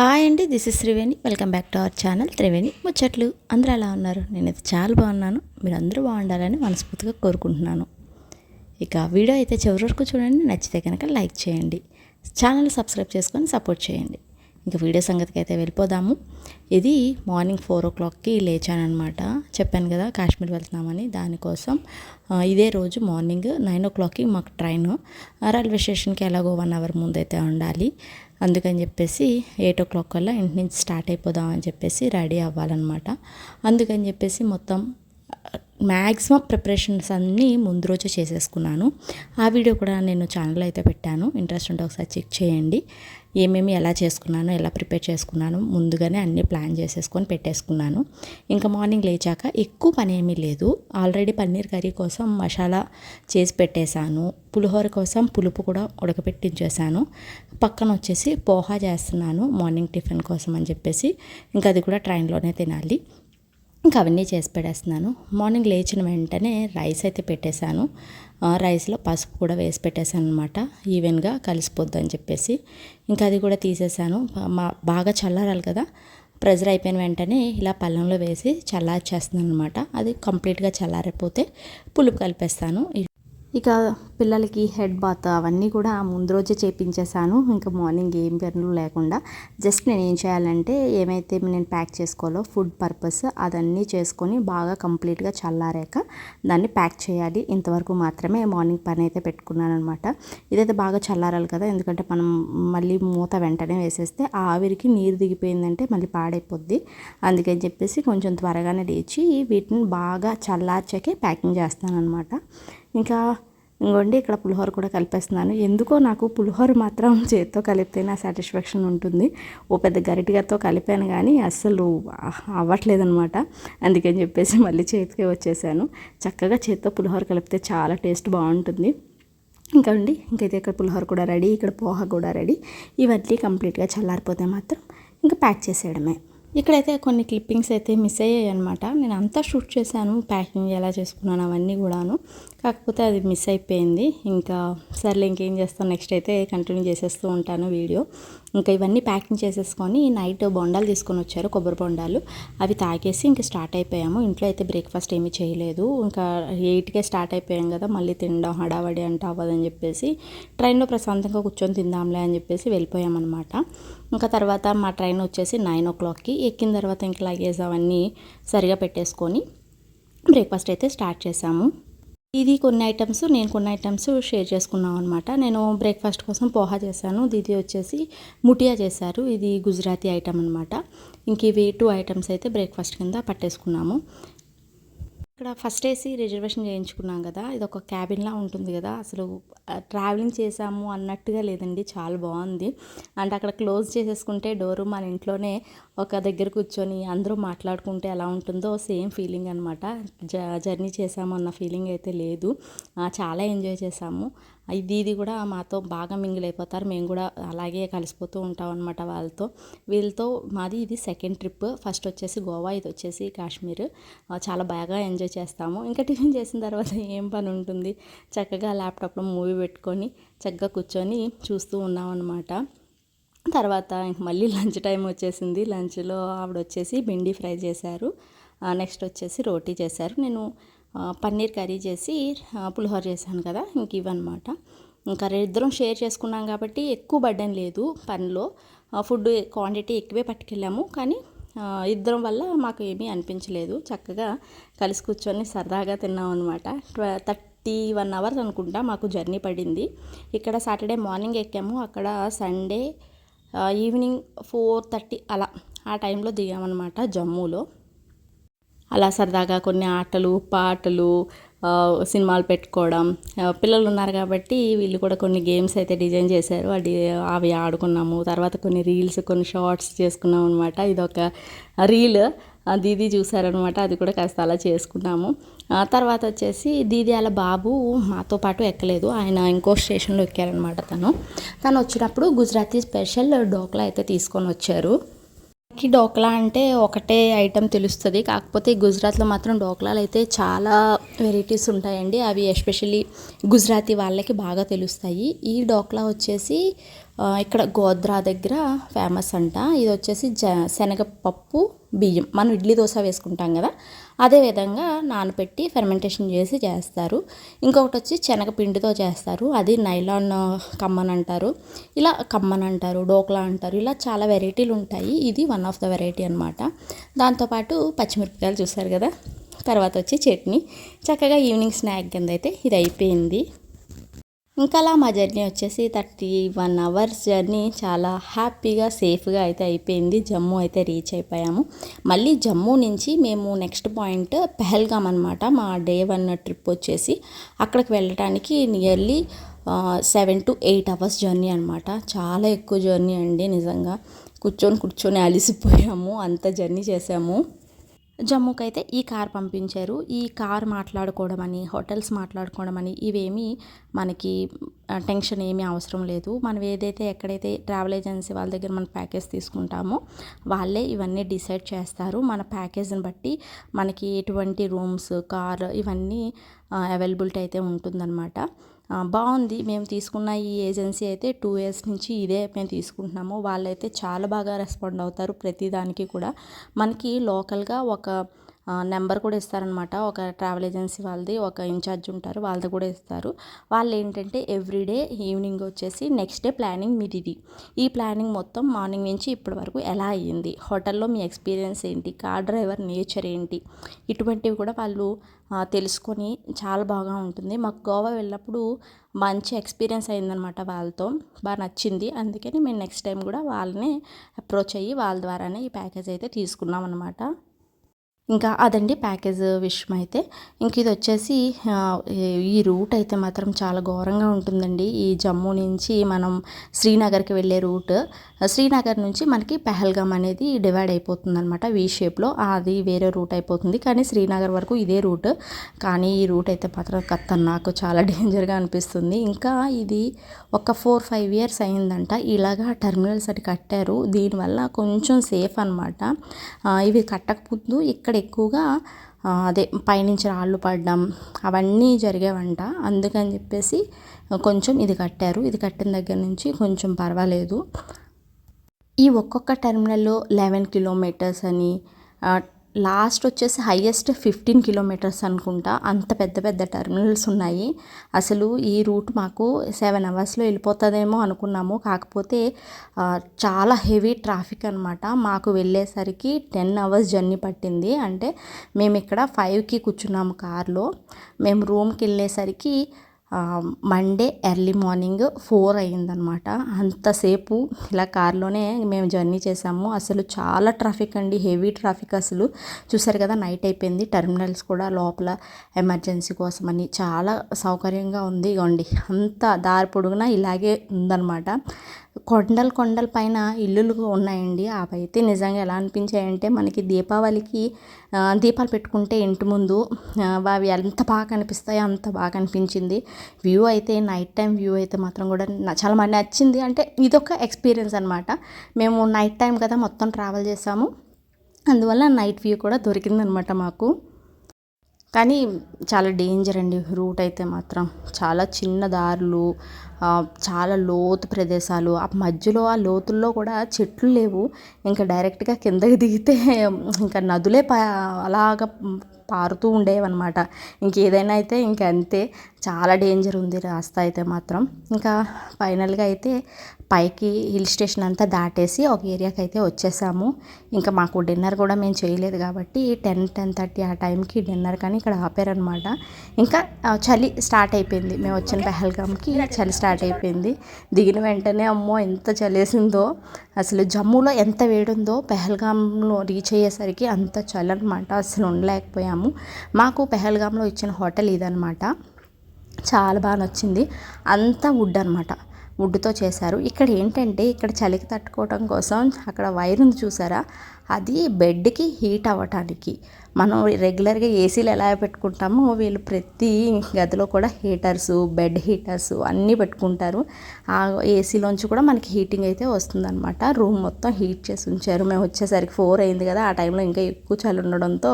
Hi అండి this is Triveni. Welcome back to our channel Triveni ముచ్చట్లు. అందరూ ఎలా ఉన్నారు? నేనైతే చాలా బాగున్నాను. మీరు అందరూ బాగుండాలని మనస్ఫూర్తిగా కోరుకుంటున్నాను. ఇక వీడియో అయితే చివరి వరకు చూడండి. నచ్చితే కనుక లైక్ చేయండి. ఛానల్ సబ్స్క్రైబ్ చేసుకొని సపోర్ట్ చేయండి. ఇంకా వీడియో సంగతికి అయితే వెళ్ళిపోదాము. ఇది మార్నింగ్ ఫోర్ ఓ క్లాక్కి లేచానమాట చెప్పాను కదా కాశ్మీర్ వెళ్తున్నామని దానికోసం. ఇదే రోజు మార్నింగ్ నైన్ ఓ క్లాక్కి మాకు ట్రైన్. రైల్వే స్టేషన్కి ఎలాగో వన్ అవర్ ముందైతే ఉండాలి. అందుకని చెప్పేసి ఎయిట్ ఓ క్లాక్ కల్లా ఇంటి నుంచి స్టార్ట్ అయిపోదాం అని చెప్పేసి రెడీ అవ్వాలన్నమాట. అందుకని చెప్పేసి మొత్తం మ్యాక్సిమం ప్రిపరేషన్స్ అన్నీ ముందు రోజే చేసేసుకున్నాను. ఆ వీడియో కూడా నేను ఛానల్ అయితే పెట్టాను. ఇంట్రెస్ట్ ఉంటే ఒకసారి చెక్ చేయండి. ఏమేమి ఎలా చేసుకున్నాను ఎలా ప్రిపేర్ చేసుకున్నాను ముందుగానే అన్నీ ప్లాన్ చేసేసుకొని పెట్టేసుకున్నాను. ఇంకా మార్నింగ్ లేచాక ఎక్కువ పని ఏమీ లేదు. ఆల్రెడీ పన్నీర్ కర్రీ కోసం మసాలా చేసి పెట్టేశాను. పులిహోర కోసం పులుపు కూడా ఉడకపెట్టించేసాను పక్కన వచ్చేసి పోహా చేస్తున్నాను మార్నింగ్ టిఫిన్ కోసం అని చెప్పేసి. ఇంకా అది కూడా ట్రైన్లోనే తినాలి. ఇంకా అవన్నీ చేసి పెట్టేస్తున్నాను. మార్నింగ్ లేచిన వెంటనే రైస్ అయితే పెట్టేశాను. రైస్లో పసుపు కూడా వేసి పెట్టేశాను అనమాట ఈవెన్గా కలిసిపోద్దని అని చెప్పేసి. ఇంకా అది కూడా తీసేసాను మా బాగా చల్లారాలి కదా. ప్రెజర్ అయిపోయిన వెంటనే ఇలా పళ్ళంలో వేసి చల్లార్చేస్తున్నాను అనమాట అది కంప్లీట్గా చల్లారిపోతే పులుపు కలిపేస్తాను. ఇక పిల్లలకి హెడ్ బాత్ అవన్నీ కూడా ముందు రోజే చేపించేశాను. ఇంకా మార్నింగ్ ఏం పనులు లేకుండా జస్ట్ నేను ఏం చేయాలంటే ఏమైతే నేను ప్యాక్ చేసుకోవాలో ఫుడ్ పర్పస్ అదన్నీ చేసుకొని బాగా కంప్లీట్గా చల్లారాక దాన్ని ప్యాక్ చేయాలి. ఇంతవరకు మాత్రమే మార్నింగ్ పని అయితే పెట్టుకున్నాను అనమాట ఇదైతే బాగా చల్లారాలి కదా ఎందుకంటే మనం మళ్ళీ మూత వెంటనే వేసేస్తే ఆ ఆవిరికి నీరు దిగిపోయిందంటే మళ్ళీ పాడైపోద్ది. అందుకని చెప్పేసి కొంచెం త్వరగానే లేచి వీటిని బాగా చల్లార్చాకే ప్యాకింగ్ చేస్తాను అనమాట ఇంకా ఇంకోండి ఇక్కడ పులిహోర కూడా కలిపేస్తున్నాను. ఎందుకో నాకు పులిహోర మాత్రం చేత్తో కలిపితే నా సాటిస్ఫాక్షన్ ఉంటుంది. ఓ పెద్ద గరిటగతో కలిపాను కానీ అస్సలు అవ్వట్లేదనమాట అందుకని చెప్పేసి మళ్ళీ చేతికి వచ్చేసాను. చక్కగా చేత్తో పులిహోర కలిపితే చాలా టేస్ట్ బాగుంటుంది. ఇంకా అండి ఇంకైతే ఇక్కడ పులిహోర కూడా రెడీ ఇక్కడ పోహ కూడా రెడీ. ఇవన్నీ కంప్లీట్గా చల్లారిపోతే మాత్రం ఇంకా ప్యాక్ చేసేయడమే. ఇక్కడైతే కొన్ని క్లిప్పింగ్స్ అయితే మిస్ అయ్యాయి అనమాట నేను అంతా షూట్ చేశాను ప్యాకింగ్ ఎలా చేసుకున్నాను అవన్నీ కూడాను. కాకపోతే అది మిస్ అయిపోయింది. ఇంకా సర్లే ఇంకేం చేస్తాను నెక్స్ట్ అయితే కంటిన్యూ చేసేస్తూ ఉంటాను వీడియో. ఇంకా ఇవన్నీ ప్యాకింగ్ చేసేసుకొని నైట్ బొండాలు తీసుకొని వచ్చారు కొబ్బరి బొండాలు. అవి తాగేసి ఇంకా స్టార్ట్ అయిపోయాము. ఇంట్లో అయితే బ్రేక్ఫాస్ట్ ఏమీ చేయలేదు. ఇంకా ఎయిట్కే స్టార్ట్ అయిపోయాం కదా మళ్ళీ తినడం హడావడి అంటే అవ్వదని చెప్పేసి ట్రైన్లో ప్రశాంతంగా కూర్చొని తిందాంలే అని చెప్పేసి వెళ్ళిపోయామన్నమాట. ఇంకా తర్వాత మా ట్రైన్ వచ్చేసి నైన్ ఓ క్లాక్కి. ఎక్కిన తర్వాత ఇంకా లగేజ్ అవన్నీ సరిగా పెట్టేసుకొని బ్రేక్ఫాస్ట్ అయితే స్టార్ట్ చేసాము. ఇది కొన్ని ఐటమ్స్ నేను కొన్ని ఐటమ్స్ షేర్ చేసుకున్నాం అనమాట నేను బ్రేక్ఫాస్ట్ కోసం పోహా చేశాను. దీది వచ్చేసి ముటియా చేశారు. ఇది గుజరాతీ ఐటమ్ అనమాట ఇంక ఇవి టూ ఐటమ్స్ అయితే బ్రేక్ఫాస్ట్ కింద పట్టేసుకున్నాము. ఇక్కడ ఫస్ట్ ఏసీ రిజర్వేషన్ చేయించుకున్నాం కదా. ఇది ఒక క్యాబిన్లా ఉంటుంది కదా. అసలు ట్రావెలింగ్ చేసాము అన్నట్టుగా లేదండి. చాలా బాగుంది. అంటే అక్కడ క్లోజ్ చేసేసుకుంటే డోరు మన ఇంట్లోనే ఒక దగ్గర కూర్చొని అందరూ మాట్లాడుకుంటే ఎలా ఉంటుందో సేమ్ ఫీలింగ్ అనమాట జ జర్నీ చేసాము అన్న ఫీలింగ్ అయితే లేదు. చాలా ఎంజాయ్ చేసాము ఇది ఇది కూడా మాతో బాగా మింగిల్ అయిపోతారు మేము కూడా అలాగే కలిసిపోతూ ఉంటాం అనమాట వాళ్ళతో. వీళ్ళతో మాది ఇది సెకండ్ ట్రిప్ ఫస్ట్ వచ్చేసి గోవా ఇది వచ్చేసి కాశ్మీర్. చాలా బాగా ఎంజాయ్ చేస్తాము. ఇంకా టిఫిన్ చేసిన తర్వాత ఏం పని ఉంటుంది? చక్కగా ల్యాప్టాప్లో మూవీ పెట్టుకొని చక్కగా కూర్చొని చూస్తూ ఉన్నాం అనమాట తర్వాత ఇంక మళ్ళీ లంచ్ టైం వచ్చేసింది. లంచ్లో ఆవిడ వచ్చేసి బెండి ఫ్రై చేశారు. నెక్స్ట్ వచ్చేసి రోటీ చేశారు. నేను పన్నీర్ కర్రీ చేసి పులిహోర చేశాను కదా ఇంక ఇవన్నమాట ఇంకా ఇద్దరం షేర్ చేసుకున్నాం కాబట్టి ఎక్కువ బడ్డెన్ లేదు పనిలో. ఫుడ్ క్వాంటిటీ ఎక్కువే పట్టుకెళ్ళాము కానీ ఇద్దరం వల్ల మాకు ఏమీ అనిపించలేదు. చక్కగా కలిసి కూర్చొని సరదాగా తిన్నాం అనమాట థర్టీ వన్ అవర్స్ అనుకుంటా మాకు జర్నీ పడింది. ఇక్కడ సాటర్డే మార్నింగ్ ఎక్కాము అక్కడ సండే ఈవినింగ్ ఫోర్ థర్టీ అలా ఆ టైంలో దిగామన్నమాట జమ్మూలో. అలా సరదాగా కొన్ని ఆటలు పాటలు సినిమాలు పెట్టుకోవడం. పిల్లలు ఉన్నారు కాబట్టి వీళ్ళు కూడా కొన్ని గేమ్స్ అయితే డిజైన్ చేశారు. అది అవి ఆడుకున్నాము. తర్వాత కొన్ని రీల్స్ కొన్ని షార్ట్స్ చేసుకున్నాం అనమాట ఇదొక రీల్. దీదీ దీది చూసారనమాట అది కూడా కాస్త అలా చేసుకున్నాము. తర్వాత వచ్చేసి దీది అలా బాబు మాతో పాటు ఎక్కలేదు. ఆయన ఇంకో స్టేషన్లో ఎక్కారనమాట తను. తను వచ్చినప్పుడు గుజరాతీ స్పెషల్ డోక్లా అయితే తీసుకొని వచ్చారు. కి డోక్లా అంటే ఒకటే ఐటెం తెలుస్తుంది. కాకపోతే ఈ గుజరాత్లో మాత్రం డోక్లాలు అయితే చాలా వెరైటీస్ ఉంటాయండి. అవి ఎస్పెషల్లీ గుజరాతీ వాళ్ళకి బాగా తెలుస్తాయి. ఈ డోక్లా వచ్చేసి ఇక్కడ గోద్రా దగ్గర ఫేమస్ అంట. ఇది వచ్చేసి జ శనగపప్పు బియ్యం. మనం ఇడ్లీ దోశ వేసుకుంటాం కదా అదే విధంగా నానబెట్టి ఫెర్మెంటేషన్ చేసి చేస్తారు. ఇంకొకటి వచ్చి శనగపిండితో చేస్తారు. అది నైలాన్ కమ్మన్ అంటారు. ఇలా కమ్మన్ అంటారు డోక్లా అంటారు. ఇలా చాలా వెరైటీలు ఉంటాయి. ఇది వన్ ఆఫ్ ద వెరైటీ అనమాట దాంతోపాటు పచ్చిమిరపకాయలు చూస్తారు కదా? తర్వాత వచ్చి చట్నీ. చక్కగా ఈవినింగ్ స్నాక్ కింద అయితే ఇది అయిపోయింది. ఇంకా అలా మా జర్నీ వచ్చేసి థర్టీ వన్ అవర్స్ జర్నీ చాలా హ్యాపీగా సేఫ్గా అయితే అయిపోయింది. జమ్మూ అయితే రీచ్ అయిపోయాము. మళ్ళీ జమ్మూ నుంచి మేము నెక్స్ట్ పాయింట్ పెహల్గామ్ అనమాట మా డే వన్ ట్రిప్ వచ్చేసి అక్కడికి వెళ్ళటానికి nearly seven to eight hours journey అనమాట చాలా ఎక్కువ జర్నీ అండి నిజంగా. కూర్చొని కూర్చొని అలిసిపోయాము. అంత జర్నీ చేసాము. జమ్మూకి అయితే ఈ కార్ పంపించారు. ఈ కార్ మాట్లాడుకోవడం అని హోటల్స్ మాట్లాడుకోవడం అని ఇవేమీ మనకి టెన్షన్ ఏమీ అవసరం లేదు. మనం ఏదైతే ఎక్కడైతే ట్రావెల్ ఏజెన్సీ వాళ్ళ దగ్గర మన ప్యాకేజ్ తీసుకుంటామో వాళ్ళే ఇవన్నీ డిసైడ్ చేస్తారు. మన ప్యాకేజ్ని బట్టి మనకి ఎటువంటి రూమ్స్ కార్ ఇవన్నీ అవైలబిలిటీ అయితే ఉంటుందన్నమాట. బాగుంది. మేము తీసుకున్న ఈ ఏజెన్సీ అయితే టూ ఇయర్స్ నుంచి ఇదే మేము తీసుకుంటున్నాము. వాళ్ళైతే చాలా బాగా రెస్పాండ్ అవుతారు ప్రతిదానికి కూడా. మనకి లోకల్గా ఒక నెంబర్ కూడా ఇస్తారనమాట ఒక ట్రావెల్ ఏజెన్సీ వాళ్ళది ఒక ఇన్ఛార్జ్ ఉంటారు వాళ్ళది కూడా ఇస్తారు. వాళ్ళు ఏంటంటే ఎవ్రీడే ఈవినింగ్ వచ్చేసి నెక్స్ట్ డే ప్లానింగ్ మీది ఈ ప్లానింగ్ మొత్తం మార్నింగ్ నుంచి ఇప్పటి వరకు ఎలా అయ్యింది? హోటల్లో మీ ఎక్స్పీరియన్స్ ఏంటి? కార్ డ్రైవర్ నేచర్ ఏంటి? ఇటువంటివి కూడా వాళ్ళు తెలుసుకొని చాలా బాగా ఉంటుంది. మాకు గోవా వెళ్ళినప్పుడు మంచి ఎక్స్పీరియన్స్ అయిందనమాట వాళ్ళతో. బాగా నచ్చింది. అందుకని మేము నెక్స్ట్ టైం కూడా వాళ్ళని అప్రోచ్ అయ్యి వాళ్ళ ద్వారానే ఈ ప్యాకేజ్ అయితే తీసుకున్నాం అనమాట ఇంకా అదండి ప్యాకేజ్ విషయం అయితే. ఇంక ఇది వచ్చేసి ఈ- రూట్ అయితే మాత్రం చాలా ఘోరంగా ఉంటుందండి. ఈ జమ్మూ నుంచి మనం శ్రీనగర్కి వెళ్ళే రూట్. శ్రీనగర్ నుంచి మనకి పెహల్గామ్ అనేది డివైడ్ అయిపోతుంది అనమాట వీ షేప్లో. అది వేరే రూట్ అయిపోతుంది. కానీ శ్రీనగర్ వరకు ఇదే రూట్. కానీ ఈ రూట్ అయితే మాత్రం కత్త నాకు చాలా డేంజర్గా అనిపిస్తుంది. ఇంకా ఇది ఒక ఫోర్ ఫైవ్ ఇయర్స్ అయిందంట. ఇలాగా టెర్మినల్స్ అటు కట్టారు. దీనివల్ల కొంచెం సేఫ్ అనమాట ఇవి కట్టకముందు ఇక్కడ ఎక్కువగా అదే పైనుంచి రాళ్ళు పడడం అవన్నీ జరిగేవంట. అందుకని చెప్పేసి కొంచెం ఇది కట్టారు. ఇది కట్టిన దగ్గర నుంచి కొంచెం పర్వాలేదు. ఈ ఒక్కొక్క టెర్మినల్లో లెవెన్ కిలోమీటర్స్ అని లాస్ట్ వచ్చేసి హైయెస్ట్ ఫిఫ్టీన్ కిలోమీటర్స్ అనుకుంటా. అంత పెద్ద పెద్ద టెర్మినల్స్ ఉన్నాయి. అసలు ఈ రూట్ మాకు సెవెన్ అవర్స్లో వెళ్ళిపోతుందేమో అనుకున్నాము. కాకపోతే చాలా హెవీ ట్రాఫిక్ అనమాట మాకు వెళ్ళేసరికి టెన్ అవర్స్ జర్నీ పట్టింది. అంటే మేము ఇక్కడ ఫైవ్కి కూర్చున్నాము కార్లో. మేము రూమ్కి వెళ్ళేసరికి మండే ఎర్లీ మార్నింగ్ ఫోర్ అయ్యిందనమాట అంతసేపు ఇలా కార్లోనే మేము జర్నీ చేసాము. అసలు చాలా ట్రాఫిక్ అండి హెవీ ట్రాఫిక్ అసలు. చూసారు కదా నైట్ అయిపోయింది. టెర్మినల్స్ కూడా లోపల ఎమర్జెన్సీ కోసమని చాలా సౌకర్యంగా ఉంది. ఇగోండి అంత దారి పొడుగునా ఇలాగే ఉందన్నమాట. కొండలు కొండల పైన ఇల్లులు ఉన్నాయండి. అవైతే నిజంగా ఎలా అనిపించాయంటే మనకి దీపావళికి దీపాలు పెట్టుకుంటే ఇంటి ముందు అవి ఎంత బాగా కనిపిస్తాయో అంత బాగా అనిపించింది. వ్యూ అయితే నైట్ టైం వ్యూ అయితే మాత్రం కూడా చాలా మంది నచ్చింది. అంటే ఇదొక ఎక్స్పీరియన్స్ అనమాట మేము నైట్ టైం కదా మొత్తం ట్రావెల్ చేసాము. అందువల్ల నైట్ వ్యూ కూడా దొరికిందనమాట మాకు. కానీ చాలా డేంజర్ అండి రూట్ అయితే మాత్రం. చాలా చిన్న దారులు చాలా లోతు ప్రదేశాలు. ఆ మధ్యలో ఆ లోతుల్లో కూడా చెట్లు లేవు. ఇంకా డైరెక్ట్గా కిందకి దిగితే ఇంకా నదులే పా అలాగ పారుతూ ఉండేవన్నమాట. ఇంకేదైనా అయితే ఇంక అంతే. చాలా డేంజర్ ఉంది రాస్తా అయితే మాత్రం. ఇంకా ఫైనల్గా అయితే పైకి హిల్ స్టేషన్ అంతా దాటేసి ఒక ఏరియాకి అయితే వచ్చేసాము. ఇంకా మాకు డిన్నర్ కూడా మేము చేయలేదు కాబట్టి టెన్ టెన్ థర్టీ ఆ టైంకి డిన్నర్ కానీ ఇక్కడ ఆపారనమాట ఇంకా చలి స్టార్ట్ అయిపోయింది. మేము వచ్చిన పెహల్గామ్కి చలి స్టార్ట్ స్టార్ట్ అయిపోయింది. దిగిన వెంటనే అమ్మో ఎంత చలేసిందో అసలు జమ్మూలో ఎంత వేడుందో పెహల్గాంలో రీచ్ అయ్యేసరికి అంత చలి అనమాట అసలు ఉండలేకపోయాము. మాకు పెహల్గాంలో ఇచ్చిన హోటల్ ఇదనమాట చాలా బాగా నచ్చింది. అంతా వుడ్ అనమాట వుడ్తో చేశారు. ఇక్కడ ఏంటంటే ఇక్కడ చలికి తట్టుకోవడం కోసం అక్కడ వైర్ ఉంది చూసారా? అది బెడ్కి హీట్ అవ్వటానికి. మనం రెగ్యులర్గా ఏసీలు ఎలా పెట్టుకుంటామో వీళ్ళు ప్రతి గదిలో కూడా హీటర్స్ బెడ్ హీటర్స్ అన్నీ పెట్టుకుంటారు. ఆ ఏసీలోంచి కూడా మనకి హీటింగ్ అయితే వస్తుందన్నమాట. రూమ్ మొత్తం హీట్ చేసి ఉంచారు. మేము వచ్చేసరికి ఫోర్ అయింది కదా ఆ టైంలో ఇంకా ఎక్కువ చలి ఉండడంతో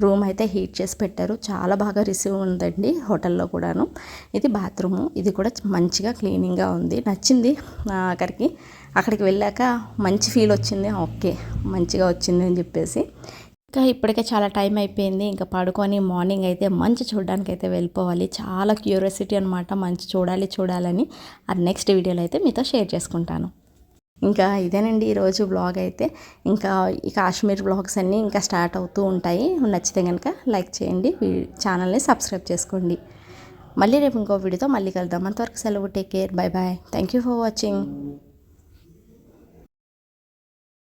రూమ్ అయితే హీట్ చేసి పెట్టారు. చాలా బాగా రిసీవ్ ఉందండి హోటల్లో కూడాను. ఇది బాత్రూము. ఇది కూడా మంచిగా క్లీనింగ్గా ఉంది. నచ్చింది అక్కడికి అక్కడికి వెళ్ళాక మంచి ఫీల్ వచ్చింది. ఓకే మంచిగా వచ్చింది అని చెప్పేసి. ఇంకా ఇప్పటికే చాలా టైం అయిపోయింది. ఇంకా పడుకొని మార్నింగ్ అయితే మంచి చూడడానికి అయితే వెళ్ళిపోవాలి. చాలా క్యూరియాసిటీ అనమాట మంచి చూడాలి చూడాలని. అది నెక్స్ట్ వీడియోలో అయితే మీతో షేర్ చేసుకుంటాను. ఇంకా ఇదేనండి ఈరోజు బ్లాగ్ అయితే. ఇంకా ఈ కాశ్మీర్ బ్లాగ్స్ అన్నీ ఇంకా స్టార్ట్ అవుతూ ఉంటాయి. నచ్చితే కనుక లైక్ చేయండి. ఛానల్ని సబ్స్క్రైబ్ చేసుకోండి. మళ్ళీ రేపు ఇంకో వీడియోతో మళ్ళీ కలుద్దాం. అంతవరకు సెలవు. Take care bye bye thank you for watching